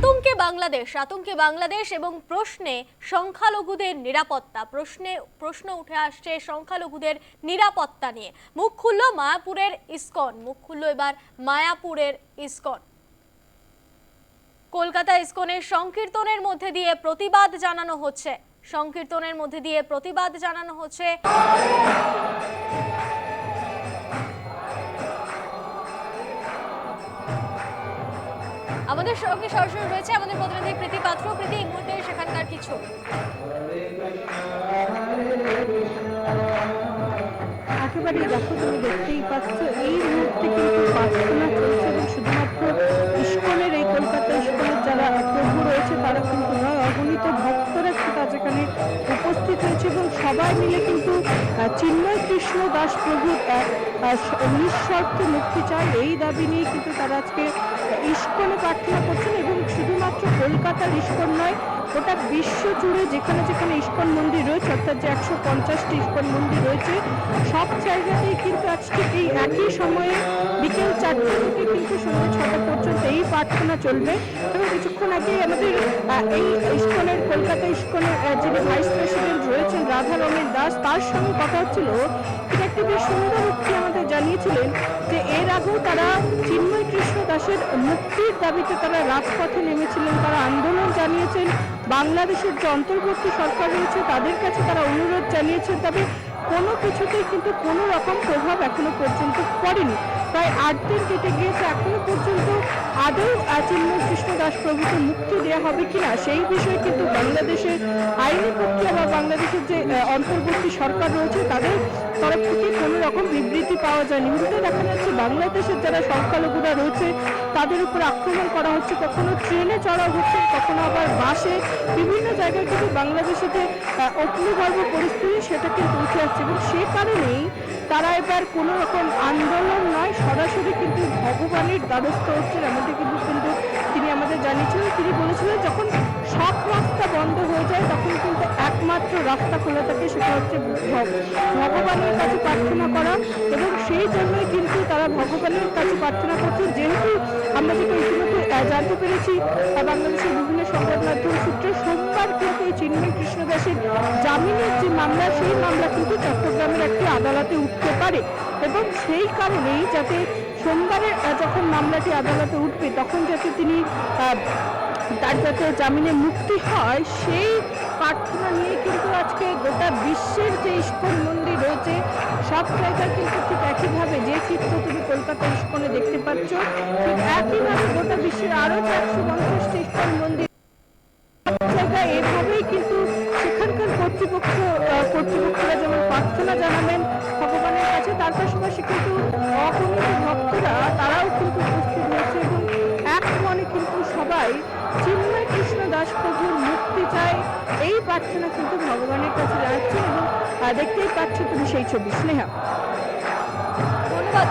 আতঙ্কে বাংলাদেশ আতঙ্কে বাংলাদেশ এবং প্রশ্নে সংখ্যালঘুদের নিরাপত্তা, প্রশ্নে, প্রশ্ন উঠে আসছে সংখ্যালঘুদের নিরাপত্তা নিয়ে। মুখ খুলল মায়াপুরের ইসকন, মুখ খুলল এবার মায়াপুরের ইস্কন। কলকাতা ইসকনের সংকীর্তনের মধ্যে দিয়ে প্রতিবাদ জানানো হচ্ছে। সংকীর্তনের মধ্যে দিয়ে প্রতিবাদ জানানো হচ্ছে। আমাদের সঙ্গে সরাসরি রয়েছে আমাদের প্রতিনিধি প্রীতি পাত্র। প্রীতি, এই মুহূর্তে সেখানকার কিছু। একেবারেই দেখো, তুমি দেখতেই পাচ্ছ, এই মুহূর্তে কিন্তু প্রার্থনা চলছে এবং শুধুমাত্র ইস্কনের এই কলকাতা ইস্কনের যারা প্রভু রয়েছে, তারা কিন্তু নয়, অগণিত ভক্তরা কিন্তু আজ এখানে উপস্থিত হয়েছে এবং সবাই মিলে কিন্তু চিন্ময় কৃষ্ণ দাস প্রভুর এক নিঃশর্ত মুক্তি চায়। এই দাবি নিয়ে কিন্তু তারা আজকে ইস্কনে প্রার্থনা করছেন এবং শুধুমাত্র কলকাতার ইস্কন নয়, গোটা বিশ্ব জুড়ে যেখানে যেখানে ইস্কন মন্দির রয়েছে, অর্থাৎ যে একশো পঞ্চাশটি ইস্কন মন্দির রয়েছে, সব জায়গাতেই কিন্তু আজকে এই একই সময়ে বিকেল চারটে থেকে কিন্তু সন্ধ্যে ছটা পর্যন্ত এই প্রার্থনা চলবে। এবং কিছুক্ষণ আগে আমাদের এই ইস্কনের, কলকাতা ইস্কনের যিনি ভাইস প্রেসিডেন্ট রয়েছেন রাধা রমেন দাস, তার সঙ্গে কথা হচ্ছিল। তিনি একটি বেশ সুন্দর উক্তি আমাদের জানিয়েছিলেন যে এর আগেও তারা চিন্ময় কৃষ্ণ দাসের মুক্তির দাবিতে তারা রাজপথে নেমেছিলেন। তারা আন্দোলন জানিয়েছেন, বাংলাদেশের যে অন্তর্বর্তী সরকার রয়েছে তাদের কাছে তারা অনুরোধ জানিয়েছেন। তবে কোনো কিছুতেই কিন্তু কোনো রকম প্রভাব এখনও পর্যন্ত পড়েনি। প্রায় আট দিন কেটে গিয়েছে, এখনও পর্যন্ত আদৌ চিন্ময় কৃষ্ণ দাস প্রভুকে মুক্তি দেওয়া হবে কিনা সেই বিষয়ে কিন্তু বাংলাদেশের আইনি প্রক্রিয়া বা বাংলাদেশের যে অন্তর্বর্তী সরকার রয়েছে, তাদের তরফ থেকে কোনো রকম বিবৃতি পাওয়া যায়নি। উল্টে দেখা যাচ্ছে বাংলাদেশের যারা সংখ্যালঘুরা রয়েছে, তাদের উপর আক্রমণ করা হচ্ছে। কখনো ট্রেনে চড়া হচ্ছে, কখনো আবার বাসে বিভিন্ন জায়গায় কিন্তু বাংলাদেশে যে আহ, অগ্নিগর্ভ পরিস্থিতি সেটা কিন্তু উঠে আসছে এবং সে কারণেই তারা এবার কোনো রকম আন্দোলন নয় সরাসরি কিন্তু ভগবানের দ্বারস্থ হচ্ছেন এমনটি কিন্তু কিন্তু তিনি আমাদের জানিয়েছিলেন। তিনি বলেছিলেন যখন সব রাস্তা বন্ধ হয়ে যায় তখন কিন্তু একমাত্র রাস্তা খোলা থাকে সেটা হচ্ছে ভগ- ভগবানের কাছে প্রার্থনা করা এবং সেই জন্যই কিন্তু তারা ভগবানের কাছে প্রার্থনা করছেন। যেহেতু আমরা আহ, জানতে পেরেছি বাংলাদেশের বিভিন্ন সংবাদ মাধ্যম সূত্রে সোমবার কিন্তু চিন্ময় কৃষ্ণ দাসের জামিনের যে মামলা, সেই মামলা কিন্তু চট্টগ্রামের একটি আদালতে উঠতে পারে এবং সেই কারণেই যাতে সোমবারে যখন মামলাটি আদালতে উঠবে, তখন যাতে তিনি তার যাতে জামিনে মুক্তি হয়, সেই প্রার্থনা নিয়ে কিন্তু আজকে গোটা বিশ্বের যে ইস্কন মন্দির রয়েছে, সব জায়গায় কিন্তু ঠিক একইভাবে যে চিত্র তুমি কলকাতা ইস্কনে দেখতে পাচ্ছ, ঠিক একইভাবে গোটা বিশ্বের আরও একশো পঞ্চাশটি ইস্কন মন্দির জায়গায় এভাবেই কিন্তু সেখানকার কর্তৃপক্ষ কর্তৃপক্ষরা যেমন প্রার্থনা জানাবেন চিন্ময় কৃষ্ণ দাস প্রভুর মুক্তি চায়। এই প্রার্থনা কিন্তু ভগবানের কাছে যাচ্ছে এবং দেখতেই পাচ্ছ তুমি সেই ছবি। স্নেহা। ধন্যবাদ।